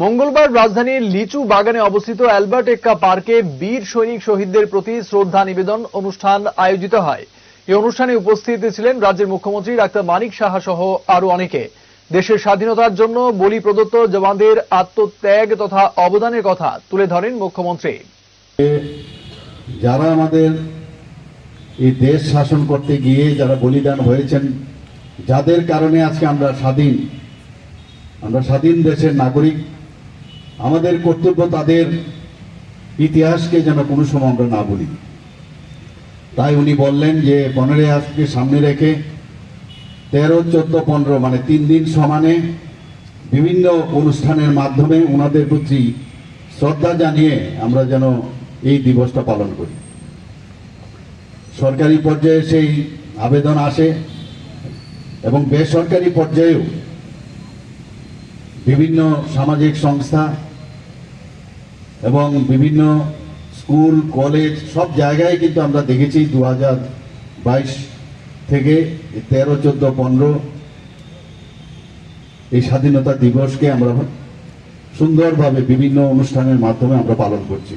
মঙ্গলবার রাজধানীর লিচু বাগানে অবস্থিত অ্যালবার্ট এক্কা পার্কে বীর সৈনিক শহীদদের প্রতি শ্রদ্ধা নিবেদন অনুষ্ঠান আয়োজিত হয়। এই অনুষ্ঠানে উপস্থিত ছিলেন রাজ্যের মুখ্যমন্ত্রী ডাক্তার মানিক সাহা সহ আরও অনেকে। দেশের স্বাধীনতার জন্য বলি প্রদত্ত জওয়ানদের আত্মত্যাগ তথা অবদানের কথা তুলে ধরেন মুখ্যমন্ত্রী। যারা আমাদের এই দেশ শাসন করতে গিয়ে যারা বলিদান হয়েছেন, যাদের কারণে আজকে আমরা স্বাধীন আমরা স্বাধীন দেশের নাগরিক আমাদের কর্তব্য তাদের ইতিহাসকে যেন কোনো সময় আমরা না বলি তাই উনি বললেন যে, পনেরোই আগস্টকে সামনে রেখে তেরো, চোদ্দ, পনেরো মানে তিন দিন সমানে বিভিন্ন অনুষ্ঠানের মাধ্যমে ওনাদের প্রতি শ্রদ্ধা জানিয়ে আমরা যেন এই দিবসটা পালন করি। সরকারি পর্যায়ে সেই আবেদন আসে এবং বেসরকারি পর্যায়েও বিভিন্ন সামাজিক সংস্থা এবং বিভিন্ন স্কুল, কলেজ, সব জায়গায় কিন্তু আমরা দেখেছি দু বাইশ থেকে তেরো, চোদ্দ, পনেরো এই স্বাধীনতা দিবসকে আমরা সুন্দরভাবে বিভিন্ন অনুষ্ঠানের মাধ্যমে আমরা পালন করছি।